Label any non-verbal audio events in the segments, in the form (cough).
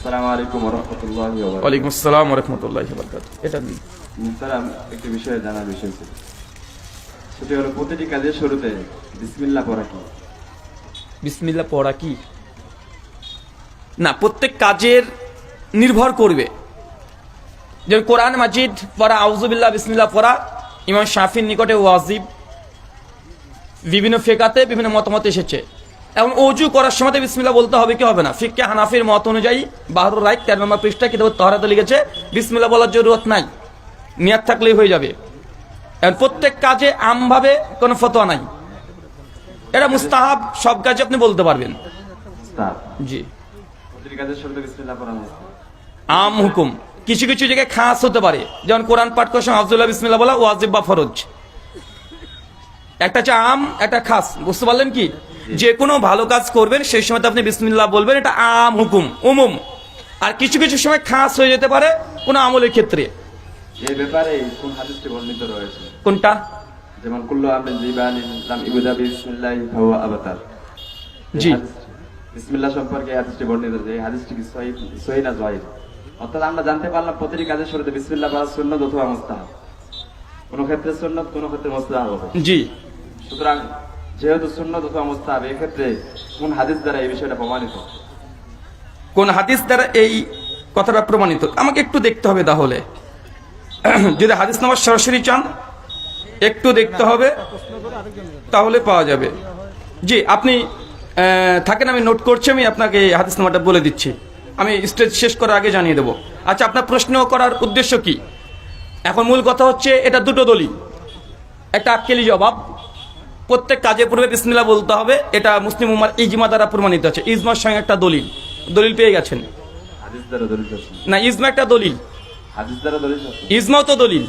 আসসালামু আলাইকুম রহমতুল্লাহ ওয়ালাইকুম আসসালাম রহমতুল্লাহ এটা দিন। একটি বিষয়ে জানার বিষয় ছিল। সেটি হলো প্রতিটি কাজের শুরুতে বিসমিল্লাহ পড়া কি? বিসমিল্লা পড়া কি? না প্রত্যেক কাজের নির্ভর করবে। যেমন কোরআন মাজিদ পড়া আউজুবিল্লাহ বিসমিল্লাহ পড়া ইমাম শাফির নিকটে ওয়াজিব বিভিন্ন ফেকাতে বিভিন্ন মতামত এসেছে। এখন অজু করার সময় তো বিসমিল্লাহ বলতে হবে কি হবে না? ফিক্কে হানাফির মত অনুযায়ী বাহাদুর রায় তেরো নম্বর পৃষ্ঠা কিতাব তহরাতে লিখেছে বিসমিল্লাহ বলার জরুরত নাই নিয়াত থাকলেই হয়ে যাবে। প্রত্যেক কাজে আমভাবে কোনো ফতোয়া নাই। এটা মুস্তাহাব সব কাজে আপনি বলতে পারবেন। জি। আম হুকুম। কিছু কিছু জায়গায় খাস হতে পারে। যেমন কোরআন পাঠ করার সময় আব্দুল্লাহ বিসমিল্লাহ বলা ওয়াজিব বা ফরজ। একটা হচ্ছে আম একটা খাস। বুঝতে পারলেন কি? যে কোনো ভালো কাজ করবেন সেই সময় আপনি বিসমিল্লাহ বলবেন এটা আম হুকুম উমুম। আর কিছু কিছু সময় খাস হয়ে যেতে পারে কোনো আমলের ক্ষেত্রে। এই ব্যাপারে কোন হাদিসটি বর্ণিত রয়েছে? কোনটা? যেমন কুল্লু আমরিন জিবান ইসলাম ইবুদা বিসমিল্লাহ ফাহুয়া আবতার। জি। বিসমিল্লাহ সম্পর্কে হাদিসটি বর্ণিত যে হাদিসটি কি সহিহ সহিহ না জয়ীফ অর্থাৎ আমরা জানতে পারলাম প্রতিটি কাজের শুরুতে বিসমিল্লাহ পড়া সুন্নাত অথবা মুস্তাহাব। কোন ক্ষেত্রে সুন্নাত কোন ক্ষেত্রে মুস্তাহাব জি। সুতরাং যেহেতু সুন্নত অথবা মুস্তাহাব এক্ষেত্রে কোন হাদিস দ্বারা এই বিষয়টা প্রমাণিত? কোন হাদিস দ্বারা এই কথাটা প্রমাণিত? আমাকে একটু দেখতে হবে তাহলে। (clears throat) যদি হাদিস নাম্বার সরাসরি চান, একটু দেখতে হবে, তাহলে পাওয়া যাবে। জি, আপনি থাকেন, আমি নোট করছি, আমি আপনাকে হাদিস নাম্বারটা বলে দিচ্ছি। আমি স্টেজ শেষ করার আগে জানিয়ে দেবো। আচ্ছা আপনার প্রশ্ন করার উদ্দেশ্য কি? এখন মূল কথা হচ্ছে, এটা দুটো দলিল। একটা আক্কেলি জবাব প্রত্যেক কাজে পূর্বে বিসমিল্লাহ বলতে হবে। এটা মুসলিম উমার ইজমা দ্বারা প্রমাণিত আছে। ইজমার সঙ্গে একটা দলিল। দলিল পেয়ে গেছেন। না ইজমা একটা দলিল। ইজমাও তো দলিল।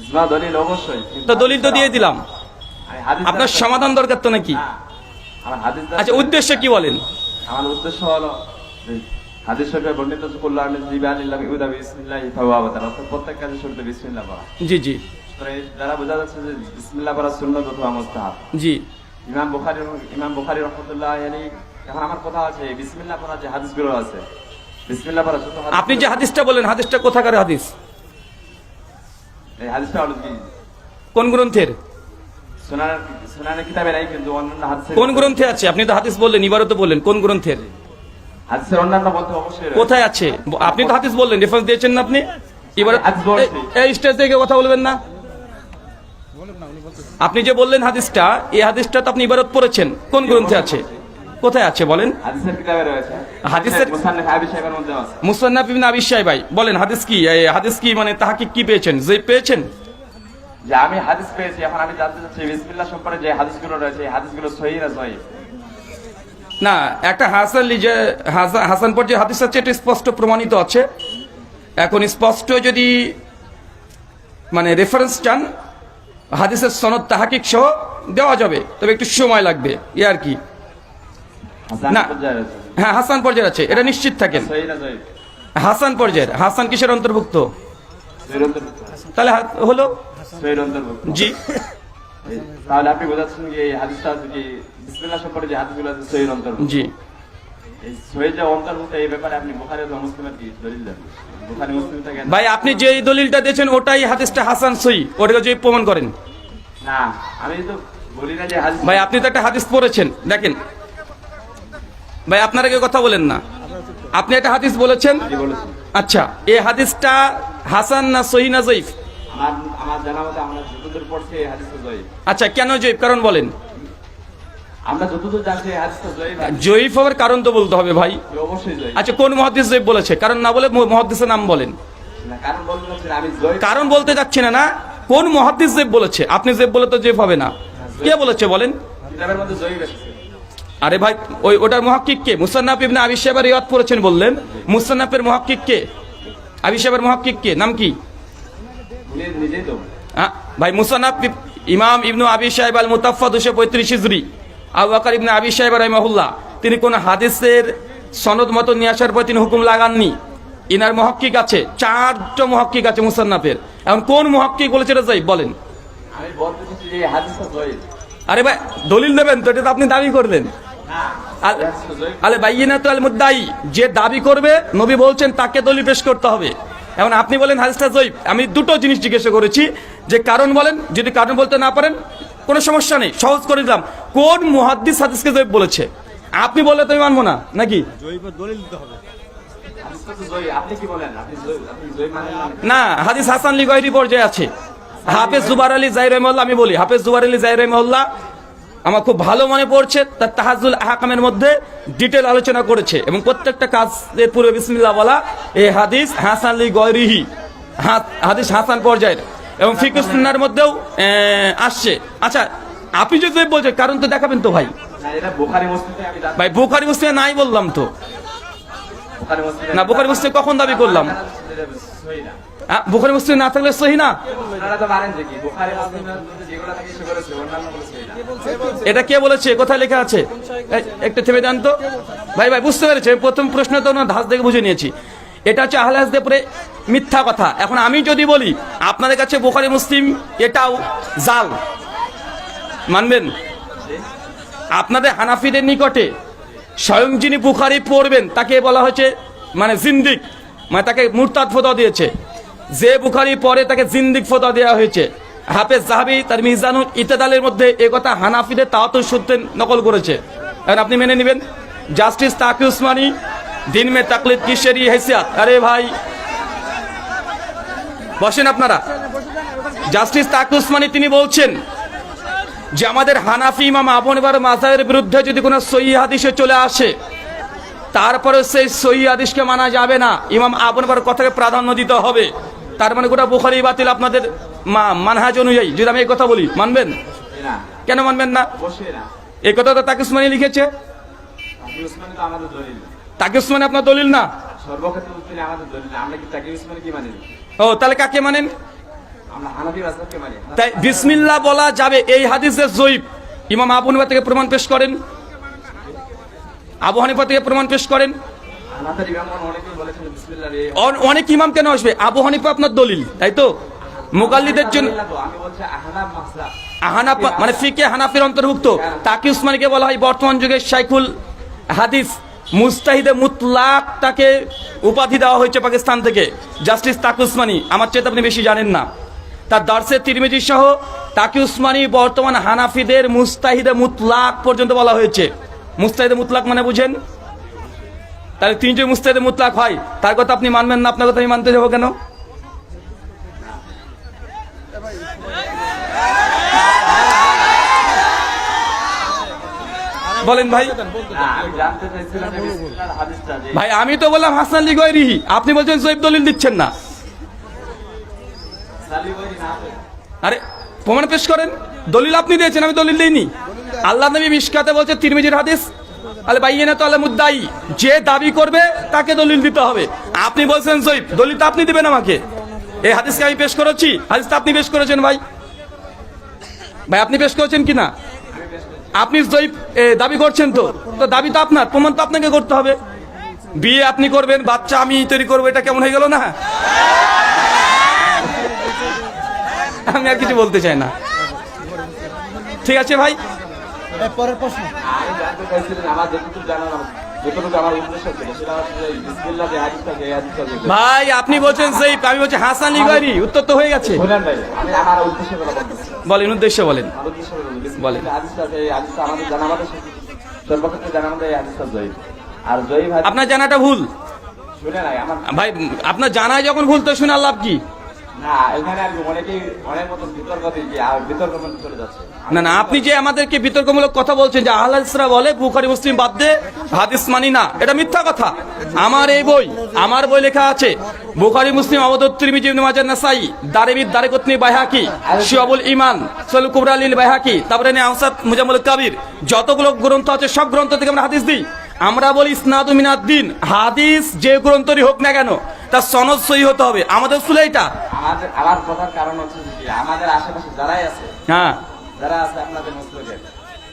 ইজমা দলিল অবশ্যই তো দলিল তো দিয়ে দিলাম। আপনার সমাধান দরকার তো নাকি? আমার হাদিস আচ্ছা উদ্দেশ্য কি বলেন? আমার উদ্দেশ্য হলো হাদিস শরীফে বর্ণিত আছে কুল্লু আমরিন জিবান ইল্লাম বিসমিল্লাহ প্রত্যেক শুরুতে বিসমিল্লাহ জি জি। দ্বারা বোঝা যাচ্ছে যে বিসমিল্লাহ পড়া সুন্নত অথবা মুস্তাহাব। জি। ইমাম বুখারী ইমাম বুখারী রহমতুল্লাহ আলী এখন আমার কথা আছে বিসমিল্লাহ পড়া যে হাদিসগুলো আছে বিসমিল্লাহ পড়া আপনি যে হাদিসটা বলেন হাদিসটা কোথাকার হাদিস? এই হাদিসটা হলো কি? কোন গ্রন্থের? সোনার কিতাবে নাই কিন্তু অন্যান্য হাদিসে কোন গ্রন্থে আছে? আপনি তো হাদিস বললেন এবারও তো বললেন কোন গ্রন্থের? হাদিসের অন্যান্য বলতে অবশ্যই কোথায় আছে? আপনি তো হাদিস বললেন রেফারেন্স দিয়েছেন না আপনি? এবার এই স্টেজ থেকে কথা বলবেন না? আপনি যে বললেন হাদিসটা এই হাদিসটা তো আপনি ইবারত পড়েছেন। কোন গ্রন্থে আছে? কোথায় আছে বলেন? হাদিসের মুসান্নিফ ইবনে আবি ভাই বলেন হাদিস কি? এই হাদিস কি মানে তাহাকে কি পেয়েছেন? যে পেয়েছেন? যে আমি হাদিস পেয়েছি এখন আমি জানতে চাচ্ছি বিসমিল্লাহ সম্পর্কে যে হাদিসগুলো রয়েছে এই হাদিসগুলো সহিহ না সহিহ না একটা হাসান লিজে হাসান হাসান পর যে হাদিস আছে এটা স্পষ্ট প্রমাণিত আছে। এখন স্পষ্ট যদি মানে রেফারেন্স চান হাদিসের সনদ তাহাকিক সহ দেওয়া যাবে তবে একটু সময় লাগবে। ই আর কি? না। হ্যাঁ হাসান পর্যায়ের আছে এটা নিশ্চিত থাকেন। হাসান পর্যায়ের হাসান কিসের অন্তর্ভুক্ত? তাহলে হলো? জি। তাহলে আপনি বোঝাচ্ছেন যে হাদিসটা আছে কি বিসমিল্লাহ সম্পর্কে যে হাদিসগুলো আছে সহির অন্তর্ভুক্ত? জি। ভাই আপনি যে দলিলটা দিয়েছেন ওটাই হাদিসটা হাসান সই ওটাকে যে প্রমাণ করেন। না আমি তো বলি না যে ভাই আপনি তো একটা হাদিস পড়েছেন দেখেন। ভাই আপনার আগে কথা বলেন না। আপনি একটা হাদিস বলেছেন? আচ্ছা এই হাদিসটা হাসান না সহি না জয়ীফ। আচ্ছা কেন জয়ীফ? কারণ বলেন। আমরা যতদূর জানছি জয়ীফ হওয়ার কারণ তো বলতে হবে ভাই। আচ্ছা কোন মহাদিস জয়ীফ বলেছে? কারণ না বলে মহাদিসের নাম বলেন। কারণ বলতে যাচ্ছি না না। কোন মহাদিস জেব বলেছে? আপনি জেব বলে তো জেব হবে না। কে বলেছে বলেন? আরে ভাই ওই ওটার মহাক্কিক কে? মুসান্নাফ ইবনে আবি সাহেবের রিয়াদ পড়েছেন বললেন। মুসান্নাফের মহাক্কিক কে? আবি সাহেবের মহাক্কিক কে? নাম কি? হ্যাঁ, ভাই মুসান্নাফ ইমাম ইবনু আবি সাহেব আল মুতাফা দুশো পঁয়ত্রিশ হিজরি। আবু বাকর ইবনে আবি সাহেব রহমাহুল্লাহ তিনি কোন হাদিসের সনদ মতো নিয়ে আসার পর তিনি হুকুম লাগাননি। ইনার মহক্কিক আছে চারটা মহক্কিক আছে মুসান্নাফের। এখন কোন মহক্কিক বলেছে এটা যাই বলেন। আরে ভাই দলিল নেবেন তো এটা তো আপনি দাবি করলেন। আল- বাইয়িনা তো আল মুদ্দাই যে দাবি করবে নবী বলছেন তাকে দলিল পেশ করতে হবে। এখন আপনি বলেন হাদিসটা জয়ীব আমি দুটো জিনিস জিজ্ঞাসা করেছি যে কারণ বলেন যদি কারণ বলতে না পারেন কোনো সমস্যা নেই, সহজ করে দিলাম। কোন মুহাদ্দিস হাদিসকে জয়ীব বলেছে? আপনি বললে তো আমি মানবো না, নাকি? না? হাদিস হাসান লিগয়রি পর্যায়ে আছে। হাফেজ জুবার আলী জাই রহমল্লা আমি বলি, হাফেজ জুবার আলী জাহির রহমল্লা আমার খুব ভালো মনে পড়ছে, তার তাহাজুল আহকামের মধ্যে ডিটেল আলোচনা করেছে এবং প্রত্যেকটা কাজের পূর্বে বিসমিল্লাহ বলা এই হাদিস হাসান লি গয়রিহি হাদিস হাসান পর্যায়ের। এবং ফিকুসনার মধ্যেও আসছে। আচ্ছা আপনি যদি বলছেন, কারণ তো দেখাবেন তো ভাই। না। ভাই, বুখারি মুসলিমে নাই বললাম তো। না, বুখারি মুসলিম কখন দাবি করলাম? না। বুখারি মুসলিম না থাকলে সহি না? না। এটা কে বলেছে? কোথায় লেখা আছে? একটু থেমে দেন তো। ভাই ভাই, বুঝতে পেরেছে প্রথম প্রশ্ন তো ওনার ধাস দেখে বুঝে নিয়েছি। এটা হচ্ছে আহলাসদের পরে মিথ্যা কথা। এখন আমি যদি বলি, আপনাদের কাছে বোখারি, মুসলিম, এটাও জাল। মানবেন? আপনাদের হানাফিদের নিকটে স্বয়ং যিনি বুখারি পড়বেন, তাকে বলা হয়েছে মানে জিন্দিক মানে তাকে মুরতাদ ফতোয়া দিয়েছে। যে বুখারি পড়ে, তাকে জিন্দিক ফতোয়া দেওয়া হয়েছে। হাফেজ জাহাবি, তার মিজানুল ইতেদালের মধ্যে এ কথা হানাফিদের তাওয়াতুর সূত্রে নকল করেছে। এখন আপনি মেনে নেবেন, জাস্টিস তাকি উসমানী দিন মে তাকলিদ কিসেরি হেসিয়াত? আরে ভাই। বসেন আপনারা। জাস্টিস তাকি উসমানী তিনি বলছেন যে আমাদের হানাফি ইমাম আবন এবার মাজাহের বিরুদ্ধে যদি কোনো সহি হাদিসে চলে আসে তারপরে সেই সহি হাদিসকে মানা যাবে না। ইমাম আবন এবার কথাকে প্রাধান্য দিতে হবে। তার মানে গোটা বুখারি বাতিল আপনাদের মা- মানহাজ অনুযায়ী। যদি আমি এই কথা বলি মানবেন? কেন মানবেন না। এই কথা তো তাকে উসমানী লিখেছে? তাকি উসমানী আপনার দলিল না? ও তাহলে কাকে মানেন? মানি। তাই বিসমিল্লাহ বলা যাবে এই হাদিসের জয়ীব। ইমাম আবু হানিফা থেকে প্রমাণ পেশ করেন। আবু হানিফা থেকে প্রমাণ পেশ করেন। অনেক ইমাম কেন আসবে? আবু হানিফা আপনার দলিল তাই তো? মুকাল্লিদের জন্য না তো, আমি বলছি আহনাফ মাসলা। হানাফ মানে ফিকে হানাফের অন্তর্ভুক্ত। তাকি উসমানীকে বলা হয় বর্তমান যুগের শাইখুল হাদিস। মুস্তাহিদে মুতলাক তাকে উপাধি দেওয়া হয়েছে পাকিস্তান থেকে। জাস্টিস তাক উসমানী, আমার চেয়ে আপনি বেশি জানেন না। তার দার্সে তিরমিজি সহ তাকি উসমানী বর্তমান হানাফিদের মুস্তাহিদে মুতলাক পর্যন্ত বলা হয়েছে। মুস্তাহিদে মুতলাক মানে বুঝেন? তাহলে তিনজন মুস্তাহিদে মুতলাক হয়, তার কথা আপনি মানবেন না, আপনার কথা আমি মানতে যাব কেন বলেন ভাই না, আমি জানতে চাইছিলাম যে বিসমিল্লাহর হাদিসটা যে ভাই আমি তো বললাম হাসান আলী গৈরিহি আপনি বলছেন জৈব দলিল দিচ্ছেন না। আরে প্রমাণ পেশ করেন। দলিল আপনি দিয়েছেন আমি দলিল দিইনি। আল্লাহ নবী মিশকাতে বলছে তিরমিজির হাদিস। আলে বাইয়ে না তো আলে মুদ্দাই যে দাবি করবে তাকে দলিল দিতে হবে। আপনি বলছেন জৈব দলিল তো আপনি দিবেন আমাকে। এই হাদিসকে আমি পেশ করেছি। হাদিস তো আপনি পেশ করেছেন ভাই। ভাই আপনি পেশ করেছেন কি না আপনি জৈব এ, দাবি করছেন তো তো দাবি তো আপনার প্রমাণ তো আপনাকে করতে হবে। বিয়ে আপনি করবেন বাচ্চা আমি তৈরি করব এটা কেমন হয়ে গেল না? আমি আর কিছু বলতে চাই না। ঠিক আছে ভাই? পরের প্রশ্ন। ভাই আপনি বলছেন সেই আমি বলছি হাসান লিগারি উত্তর তো হয়ে গেছে। শুনেন ভাই আমি আমার উদ্দেশ্য বলেন উদ্দেশ্য বলেন। বলেন। আমাদের জানা মতে সর্বক্ষেত্রে জানা মতে হাদিসটা জয়ী আর জয়ী আপনার জানাটা ভুল। শুনে নাই আমার ভাই আপনার জানায় যখন ভুল তো শুনে লাভ কি? না এখানে আর অনেকেই অনেক মতন বিতর্ক আর বিতর্ক চলে যাচ্ছে। না না আপনি যে আমাদেরকে বিতর্কমূলক কথা বলছেন যে আহলাদিসরা বলে বুখারি মুসলিম বাদ দে হাদিস মানি না এটা মিথ্যা কথা। আমার এই বই আমার বই লেখা আছে বুখারি মুসলিম আবদুত তিরমিজি ইবনে মাজাহ নাসাই দারিমিদ দারিকুতনি বাইহাকি শিয়াবুল ইমান সলু কুবরা লিল বাইহাকি তারপরে নে আওসাদ মুজামুল কাবির। যতগুলো গ্রন্থ আছে সব গ্রন্থ থেকে আমরা হাদিস দিই। আমরা বলি ইসনাদু মিনাদ দিন। হাদিস যে গ্রন্থরই হোক না কেন তার সনদ সহি হতে হবে। আমাদের শুলে এটা আমাদের আমার কথার কারণ হচ্ছে যে আমাদের আশেপাশে যারাই আছে হ্যাঁ। যারা আছে আপনাদের মুসলিমের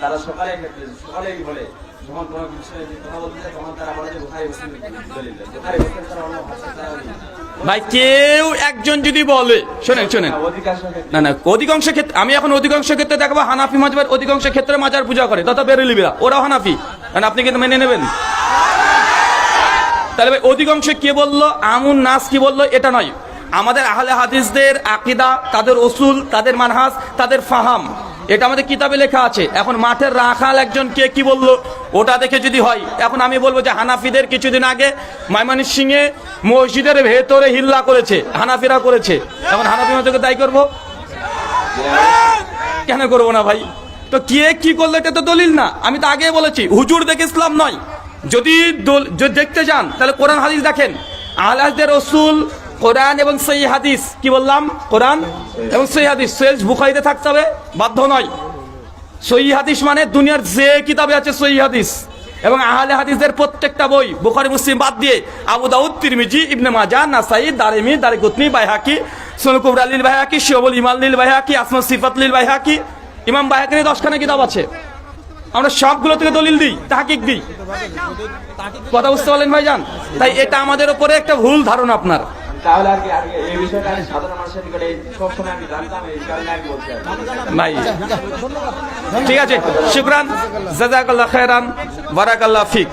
তারা ক্ষেত্রে সকালেই বলে যখন কোনো বিষয়ে কথা বলতে যায় তখন তারা বলে যে বুখারী মুসলিম দলিল দেয়। মুসলিম ছাড়া অন্য ভাষা তারা বলে না। ভাই কেউ একজন যদি বলে শোনেন শোনেন। না না অধিকাংশ ক্ষেত্রে আমি এখন অধিকাংশ ক্ষেত্রে দেখব হানাফি মাজবার অধিকাংশ ক্ষেত্রে মাজার পূজা করে। তথা বেরেলিবিরা ওরাও হানাফি। কারণ আপনি কিন্তু মেনে নেবেন। তাহলে ভাই অধিকাংশ কে বলল? আমুন নাস কি বলল? এটা নয়। আমাদের আহলে হাদিসদের আকিদা তাদের ওসুল তাদের মানহাস তাদের ফাহাম। এটা আমাদের কিতাবে লেখা আছে। এখন মাঠের রাখাল একজন কে কি বলল? ওটা দেখে যদি হয়, এখন আমি বলব যে হানাফিদের কিছুদিন আগে মাইমানির সিংয়ে মসজিদের ভেতরে হিল্লা করেছে, হানাফিরা করেছে। এখন হানাফি মতকে দায়ী করব? কেন করব না ভাই? তো কে কি করল এটা তো দলিল না। আমি তো আগে বলেছি, হুজুর দেখে ইসলাম নয়। যদি দেখতে যান, তাহলে কোরআন হাদিস দেখেন। আহলাদের রসুল, কোরআন এবং সই হাদিস, কি বললাম? কোরআন এবং সই হাদিস। সৈয়দ বুখারিতে থাকতে হবে, বাধ্য নয়। সই হাদিস মানে দুনিয়ার যে কিতাবে আছে সই হাদিস। এবং আহলে হাদিসদের প্রত্যেকটা বই, বুখারি, মুসলিম বাদ দিয়ে আবু দাউদ, তিরমিজি, ইবনে মাজা নাসাই, দারিমি, দারিকুতনি, বাইহাকি সুনুল কুবরা, লিল বাইহাকি শিবুল ইমাল লিল বাইহাকি, আসমা সিফাত, লিল বাইহাকি, ইমাম বাইহাকির দশখানা কিতাব আছে। আমরা সবগুলো থেকে দলিল দিই, তাহাকিক দিই। কথা বুঝতে পারলেন ভাইজান? তাই এটা আমাদের উপরে একটা ভুল ধারণা আপনার। তাহলে আর কি এই বিষয়টা আমি সাধারণ মানুষের নিকটে সবসময় আমি জানতাম, এই কারণে আমি ঠিক আছে, শুক্রান, জাজাকাল্লাহ খেরান বারাকাল্লাহ ফিক।